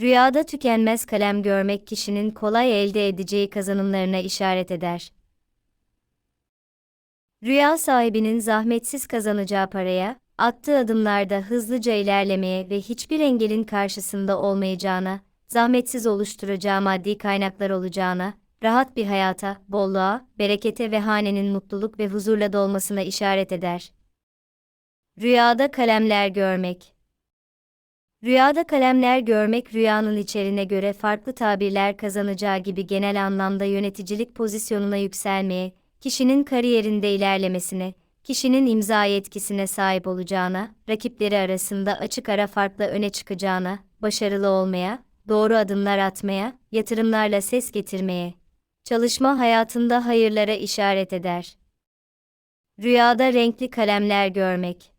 Rüyada tükenmez kalem görmek kişinin kolay elde edeceği kazanımlarına işaret eder. Rüya sahibinin zahmetsiz kazanacağı paraya, attığı adımlarda hızlıca ilerlemeye ve hiçbir engelin karşısında olmayacağına, zahmetsiz oluşturacağı maddi kaynaklar olacağına, rahat bir hayata, bolluğa, berekete ve hanenin mutluluk ve huzurla dolmasına işaret eder. Rüyada kalemler görmek Rüyada kalemler görmek rüyanın içeriğine göre farklı tabirler kazanacağı gibi genel anlamda yöneticilik pozisyonuna yükselmeye, kişinin kariyerinde ilerlemesine, kişinin imza yetkisine sahip olacağına, rakipleri arasında açık ara farklı öne çıkacağına, başarılı olmaya, doğru adımlar atmaya, yatırımlarla ses getirmeye, çalışma hayatında hayırlara işaret eder. Rüyada renkli kalemler görmek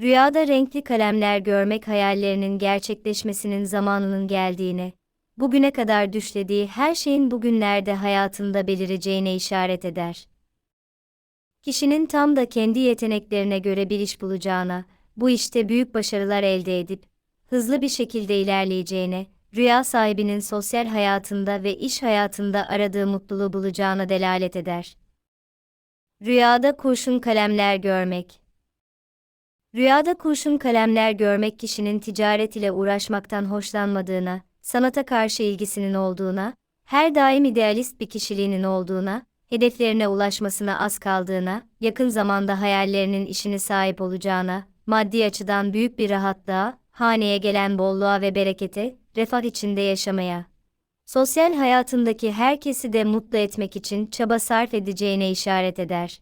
Rüyada renkli kalemler görmek hayallerinin gerçekleşmesinin zamanının geldiğine, bugüne kadar düşlediği her şeyin bugünlerde hayatında belireceğine işaret eder. Kişinin tam da kendi yeteneklerine göre bir iş bulacağına, bu işte büyük başarılar elde edip, hızlı bir şekilde ilerleyeceğine, rüya sahibinin sosyal hayatında ve iş hayatında aradığı mutluluğu bulacağına delalet eder. Rüyada kurşun kalemler görmek Rüyada kurşun kalemler görmek kişinin ticaret ile uğraşmaktan hoşlanmadığına, sanata karşı ilgisinin olduğuna, her daim idealist bir kişiliğinin olduğuna, hedeflerine ulaşmasına az kaldığına, yakın zamanda hayallerinin işini sahip olacağına, maddi açıdan büyük bir rahatlığa, haneye gelen bolluğa ve berekete, refah içinde yaşamaya, sosyal hayatındaki herkesi de mutlu etmek için çaba sarf edeceğine işaret eder.